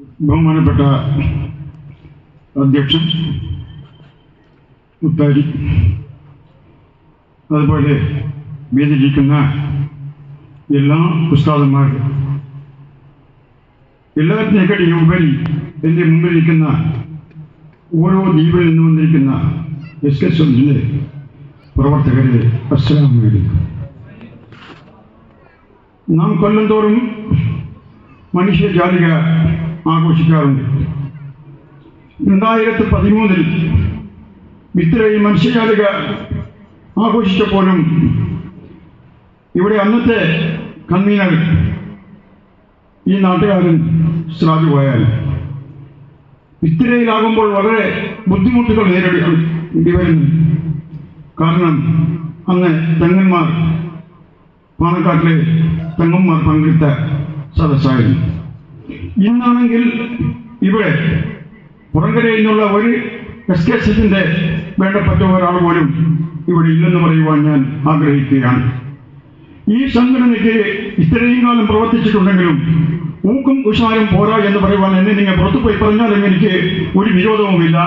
ബഹുമാനപ്പെട്ട അധ്യക്ഷൻ മുത്താരി അതുപോലെ വേദിച്ചിരിക്കുന്ന എല്ലാ ഉസ്താദന്മാരും എല്ലാത്തിനേക്കാളും ഉപരി എന്റെ മുമ്പിലിരിക്കുന്ന ഓരോ ദ്വീപിൽ നിന്ന് വന്നിരിക്കുന്ന എസ് കെ സ്വന്തിന്റെ പ്രവർത്തകരെ അസ്സലാം വലൈക്കും നാം കൊല്ലം തോറും മനുഷ്യജാലിക ആഘോഷിക്കാറുണ്ട്. രണ്ടായിരത്തി പതിമൂന്നിൽ മിത്രയും മനുഷ്യകാലിക ആഘോഷിച്ചപ്പോഴും ഇവിടെ അന്നത്തെ കൺവീനർ ഈ നാട്ടുകാരൻ ശ്രാജു പോയാൽ ഇത്തിരയിലാകുമ്പോൾ വളരെ ബുദ്ധിമുട്ടുകൾ നേരിടേണ്ടി വരുന്നു കാരണം അന്ന് തെങ്ങന്മാർ പാണക്കാട്ടിലെ തെങ്ങന്മാർ പങ്കെടുത്ത സദസ്സായിരുന്നു. ഇന്നാണെങ്കിൽ ഇവിടെ പുറങ്കരയിൽ നിന്നുള്ള ഒരു എസ് വേണ്ടപ്പെട്ട ഒരാൾ പോലും ഇവിടെ ഇല്ലെന്ന് പറയുവാൻ ഞാൻ ആഗ്രഹിക്കുകയാണ്. ഈ സംഘടനയ്ക്ക് ഇത്രയും കാലം പ്രവർത്തിച്ചിട്ടുണ്ടെങ്കിലും ഊക്കും ഉഷാരും പോരാ എന്ന് പറയുവാൻ എന്നെ നിങ്ങൾ പുറത്തു പോയി പറഞ്ഞാലും എനിക്ക് ഒരു വിരോധവുമില്ല.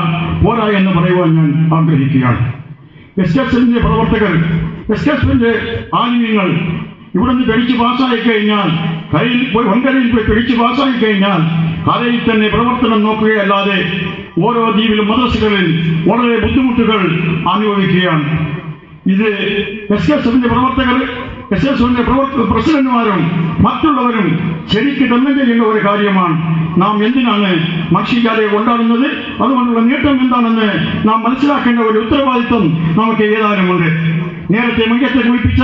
പോരാ എന്ന് പറയുവാൻ ഞാൻ ആഗ്രഹിക്കുകയാണ്. എസ് കെ എസിന്റെ പ്രവർത്തകർ എസ് എസിന്റെ ആനുകൂല്യങ്ങൾ ഇവിടെ നിന്ന് പിടിച്ച് പാസ്സായി കഴിഞ്ഞാൽ കയ്യിൽ പോയി വൻകരയിൽ പോയി പിടിച്ച് പാസ്സായി കഴിഞ്ഞാൽ കരയിൽ തന്നെ പ്രവർത്തനം നോക്കുകയല്ലാതെ ഓരോ ദ്വീപിലും മദ്രസകളിൽ വളരെ ബുദ്ധിമുട്ടുകൾ അനുഭവിക്കുകയാണ്. ഇത് എസ് എസ് എഫിന്റെ പ്രവർത്തകർ എസ് എസ് എഫിന്റെ പ്രവർത്തക പ്രസിഡന്റുമാരും മറ്റുള്ളവരും ശരിക്ക് തന്നെ ചെയ്യുന്ന ഒരു കാര്യമാണ്. നാം എന്തിനാണ് മക്ഷിക്കാരെ കൊണ്ടാടുന്നത്? അതുകൊണ്ടുള്ള നേട്ടം എന്താണെന്ന് നാം മനസ്സിലാക്കേണ്ട ഒരു ഉത്തരവാദിത്വം നമുക്ക് ഏതാനുമുണ്ട്? നേരത്തെ മയ്യത്തെ കുളിപ്പിച്ച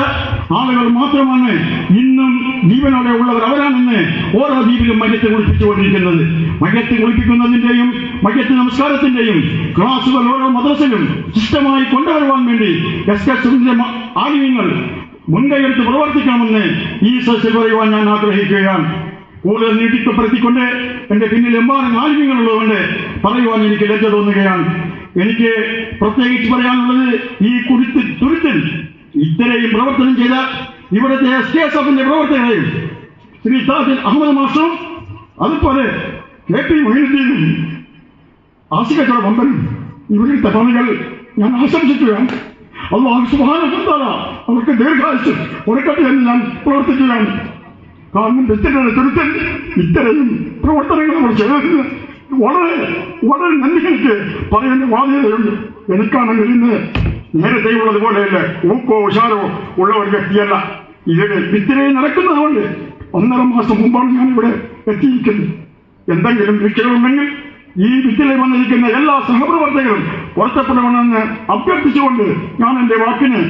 ആളുകൾ മാത്രമാണ് ഇന്നും ജീവനോടെ ഉള്ളവർ അവരാണെന്ന് ഓരോ ദ്വീപിലും മയ്യത്തെ കുളിപ്പിച്ചുകൊണ്ടിരിക്കുന്നത്. മയ്യത്ത് കുളിപ്പിക്കുന്നതിന്റെയും മയ്യത്ത് നമസ്കാരത്തിന്റെയും ക്ലാസുകൾ ഓരോ മദ്രസിലും ശിഷ്ടമായി കൊണ്ടുവരുവാൻ വേണ്ടി എസ് കെ ആനുകൂല്യങ്ങൾ മുൻകൈയെടുത്ത് പ്രവർത്തിക്കണമെന്ന് ഈ സസ്യം പറയുവാൻ ഞാൻ ആഗ്രഹിക്കുകയാണ്. കൂടുതൽ നീട്ടിക്കപ്പെടുത്തിക്കൊണ്ട് എന്റെ പിന്നിൽ എമ്പാടും ആനുകൂല്യങ്ങളുള്ളതുകൊണ്ട് പറയുവാൻ എനിക്ക് ലജ്ജ തോന്നുകയാണ്. എനിക്ക് പ്രത്യേകിച്ച് പറയാനുള്ളത് ഈ കുരുത്ത് തുരുത്തിൽ ഇത്രയും പ്രവർത്തനം ചെയ്ത ഇവിടുത്തെ എസ് കെ എസ് എഫിന്റെ പ്രവർത്തകരെയും ശ്രീ താജിൽ അഹമ്മദ് മാസ്റ്ററും അതുപോലെ കെ പി മൊഹിനുദ്ദീനും ആസികച്ചറ വമ്പനും ഇവരുടെ പണികൾ ഞാൻ ആശംസിക്കുകയാണ്. അള്ളാഹു സുബാന അവർക്ക് ദീർഘായുസ് ഉറക്കട്ടെ എന്ന് ഞാൻ പ്രവർത്തിക്കുകയാണ് കാരണം വ്യക്തികളുടെ തുരുത്തിൽ ഇത്തരം പ്രവർത്തനങ്ങൾ നമ്മൾ ചെയ്തതിന് വളരെ വളരെ എനിക്ക് പറയേണ്ട ബാധ്യതയുണ്ട് എനിക്കാണെങ്കിൽ ഇന്ന് നേരത്തെ ഉള്ളതുപോലെയല്ല ഊക്കോ ഉഷാരോ ഉള്ള ഒരു വ്യക്തിയല്ല. ഇതിന് വിത്തിരയിൽ നടക്കുന്നതുകൊണ്ട് ഒന്നര മാസം മുമ്പാണ് ഞാൻ ഇവിടെ എത്തിയിരിക്കുന്നത്. എന്തെങ്കിലും വീഴ്ചകളുണ്ടെങ്കിൽ ഈ വിത്തിലെ വന്നിരിക്കുന്ന എല്ലാ സഹപ്രവർത്തകരും പുറത്തപ്പെടണമെന്ന് അഭ്യർത്ഥിച്ചുകൊണ്ട് ഞാൻ എന്റെ വാക്കിന്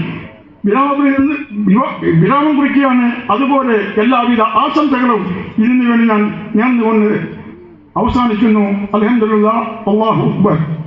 വിരാമം കുറിക്കുകയാണ്. അതുപോലെ എല്ലാവിധ ആശംസകളും ഇതിനു വേണ്ടി ഞാൻ നേർന്നുകൊണ്ട് അവസാനിക്കുന്നു. അലഹമുല്ല അള്ളാഹു അക്ബർ.